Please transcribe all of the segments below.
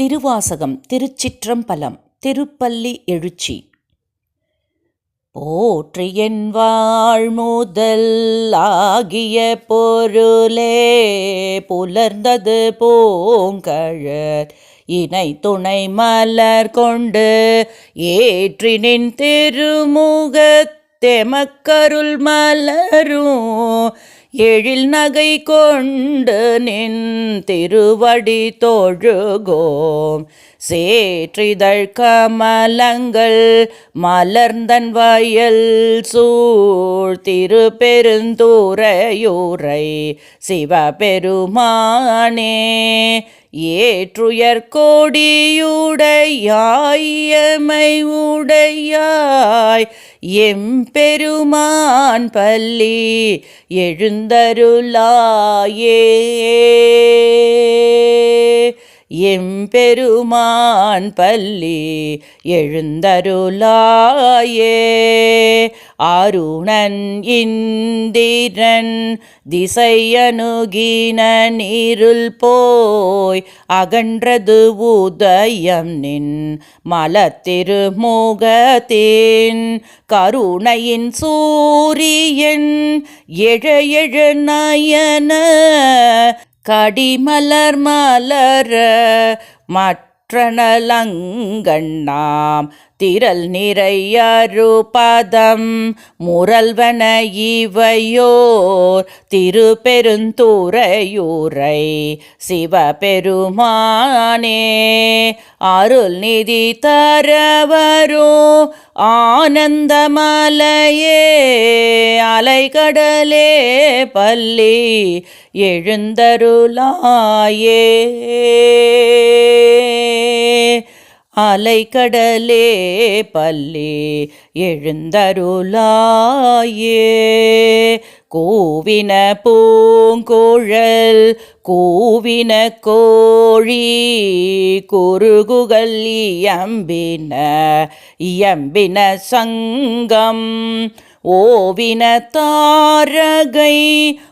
திருவாசகம் திருச்சிற்றம்பலம் திருப்பள்ளி எழுச்சி. போற்றி என் வாழ்முதல் ஆகிய பொருளே புலர்ந்தது பூங்கழற் இணை துணை மலர் கொண்டு ஏற்றினின் திருமுகத் தெமக்கருள் மலரும் எழில் நகை கொண்டு நின் திருவடி தொழுகோம். சேற்றிதழ் கமலங்கள் மலர்ந்தன் வயல் சூழ் திருப்பெருந்தூரையூரை சிவபெருமானே. ஏற்றுயர் கோடியுடையாயமை உடையாய். எம்பெருமான் பள்ளி எழுந்தருளாயே. எம்பெருமான் பள்ளி எழுந்தருளாயே. அருணன் இந்திரன் திசையனுகின நீருள் போய் அகன்றது உதயம் நின் மலத்திருமுகத்தின். கருணையின் சூரியன் எழ எழ நயன கடிமலர் மலர மற்றனலங்கண்ணாம் திரள் நிறையருபதம் முரல்வன இவையோர். திருப்பெருந்துறையூரை சிவபெருமானே. அருள் நிதி தரவரோ ஆனந்தமலையே அலைகடலே பள்ளி எழுந்தருளாயே. அலைக்கடலே பள்ளி எழுந்தருளாயே. கூவின பூங்கோழல் கூவின கோழி குறுகுகள் இயம்பின இயம்பின சங்கம். ஓவினத்தாரகை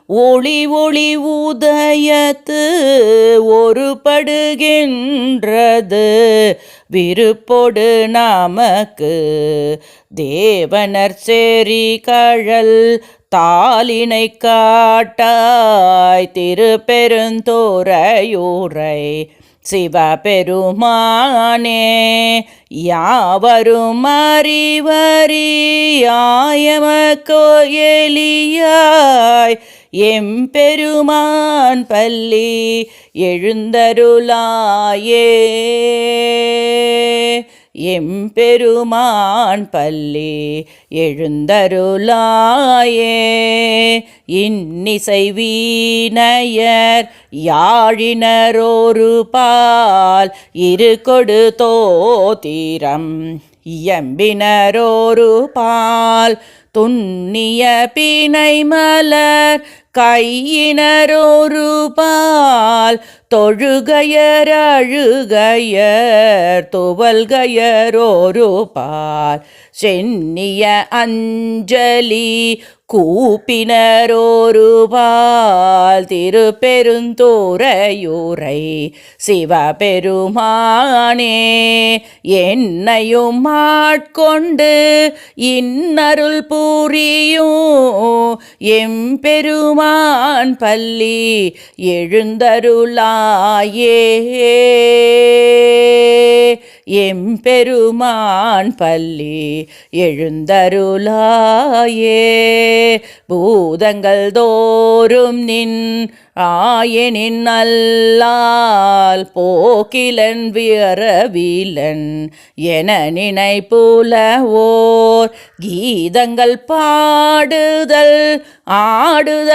ஒளி ஒளி உதயத்து ஒருபடுகின்றது. விருப்பொடு நமக்கு தேவனர் சேரி கழல் தாளினை காட்டாய். திருப்பெருந்தோரையூரை சிவபெருமானே யாவரும் அறிவறியாயமக்கோயலியாய் எம்பெருமான் பள்ளி எழுந்தருளாயே. எம்பெருமான் பள்ளி எழுந்தருளாயே. இன்னிசை வீணையர் யாழினரோரு பால் இரு கொடு தோத்திரம். இயம்பினரோரு பால் துண்ணிய பிணை மலர் கையினரோரு பால் தொழுகையர் அழுகையர் துவல்கையரோரு பால். சென்னிய அஞ்சலி கூப்பினரோரு பால் திருப்பெருந்தூரையூரை சிவபெருமானே என்னையும் ஆட்கொண்டு இன்னருள் பூ பூரியும் எம்பெருமான் பள்ளி எழுந்தருளாயே. எம்பெருமான் பள்ளி எழுந்தருளாயே. பூதங்கள் தோறும் நின் ஆயனின் அல்லால் போக்கிலன் வியரவிலன் என நினைப்புல ஓர் கீதங்கள் பாடுதல் ஆடுதலல்லால்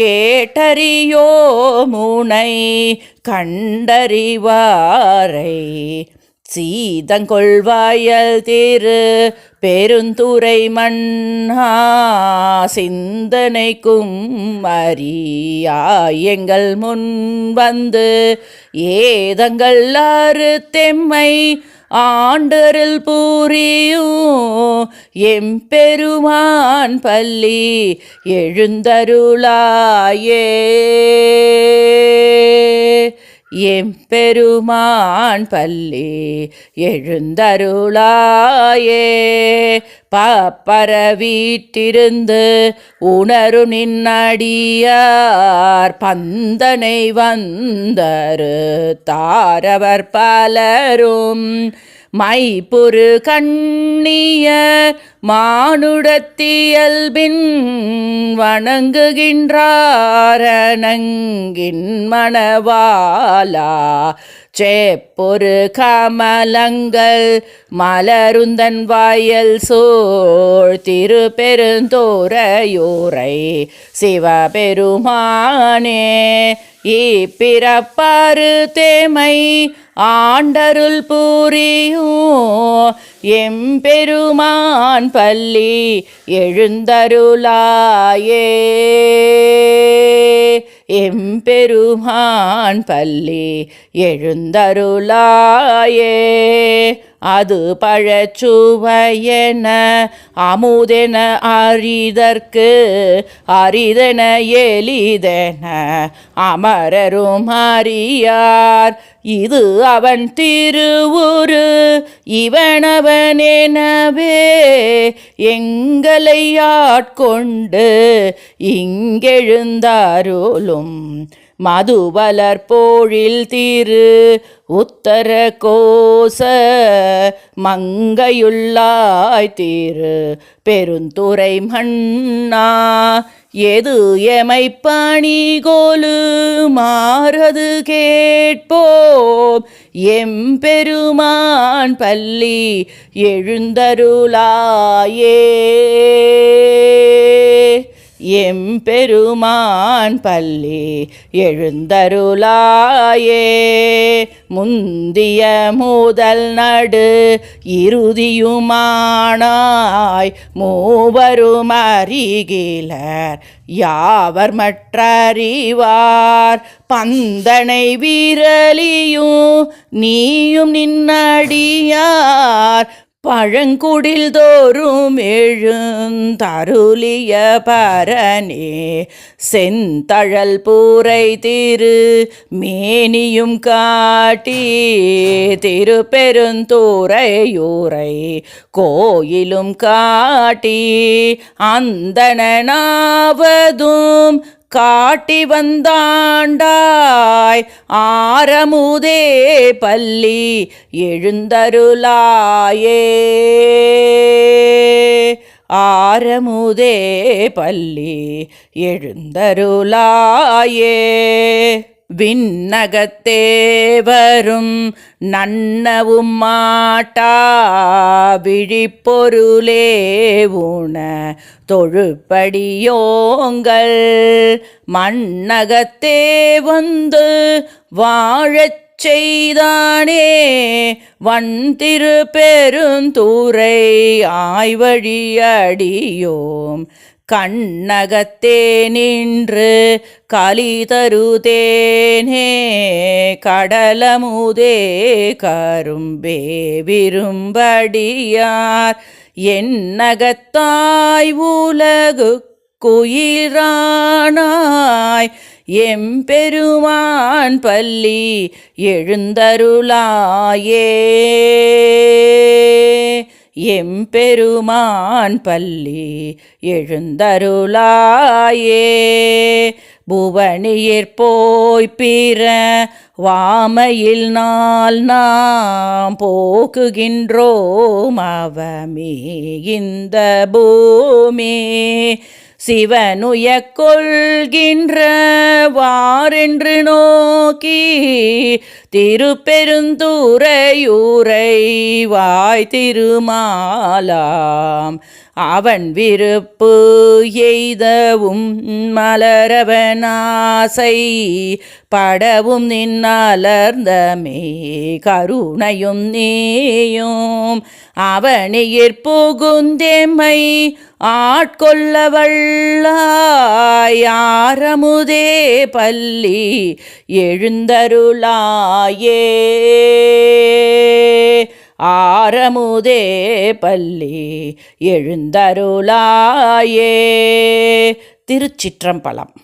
கேட்டறியோ முனை கண்டறிவாரை. சீதங்கொள்வாயல் திரு பெருந்துரை மண்ணா சிந்தனைக்கும் அறியா எங்கள் முன் வந்து ஏதங்கள் ஆறு தெம்மை ஆண்டரில் பூரியும் எம்பெருமான் பள்ளி எழுந்தருளாயே. எம்பெருமான் பள்ளி எழுந்தருளாயே. பாப்பர வீட்டிருந்து உணரு நின்னடியார் பந்தனை வந்தரு தாரவர் பலரும் மைப்புரு கண்ணியர் மானுடத்தியல்பின் வணங்குகின்றாரணங்கின் மணவாலா சேப்பொரு கமலங்கள் மலருந்தன் வாயல் சோழ் திருப்பெருந்தோரையோரை சிவபெருமானே இப்பிறப்பாறு தேமை ஆண்டருள் பூரியும் எம்பெருமான் பள்ளி எழுந்தருளாயே. எம்பெருமான் பள்ளி எழுந்தருளாயே. அது பழச்சுவையென அமுதென அரிதற்கு அரிதென எளிதென அமரரும் அறியார். இது அவன் திருவுரு இவனவனெனவே எங்களை ஆட்கொண்டு இங்கெழுந்தாருளும் மதுவலர் போழில் திரு உத்தர கோச மங்கையுள்ளாய் திரு. பெருந்துரை மண்ணா எது எமை பணிகோலு மாறது கேட்போம். எம்பெருமான் பள்ளி எழுந்தருளாயே. எம்பெருமான் பள்ளி எழுந்தருளாயே. முந்திய முதல் நடு இறுதியுமானாய். மூவரும் அறிகிலர் யாவர் மற்றறிவார். பந்தனை வீரலியும் நீயும் நின்னடியார். பழங்குடில் தோறும் எழுந்தருளிய பரனே செந்தழல் பூரை திரு மேனியும் காட்டி திருப்பெருந்தூரையூரை கோயிலும் காட்டி அந்தனாவதும் காட்டி வந்தாண்டாய். ஆரமுதே பள்ளி எழுந்தருளாயே. ஆரமுதே பள்ளி எழுந்தருளாயே. விண்ணகத்தே வரும் நன்னவும் மாட்டா விழிப்பொருளே உண தொழுப்படியோங்கள். மண்ணகத்தே வந்து வாழச் செய்தானே வன் திரு பெருந்தூரை ஆய்வழியடியோம் கண்ணகத்தே நின்று களி தருதேனே கடலமுதே கரும்பே விரும்படியார். என்னகத்தாய் உலகு குயிரானாய் எம்பெருமான் பள்ளி எழுந்தருளாயே. எம்பெருமான் பள்ளி எழுந்தருளாயே. புவனியிற் போய் பிற வாமையில் நாள் நாம் போக்குகின்றோம் அவமே இந்த பூமி. சிவனுய கொள்கின்ற வாரென்று நோக்கி திருப்பெருந்தூரையூரை வாய் திருமாலாம். அவன் விருப்பு எய்தவும் மலரவனாசை படவும் நின்னலர்ந்தமே கருணையும் நீயும். அவனியிற் புகுந்தெம்மை ஆட்கொள்ள பள்ளி எழுந்தருளா பள்ளி ஆரமுதே பள்ளி எழுந்தருளாயே. திருச்சிற்றம்பலம்.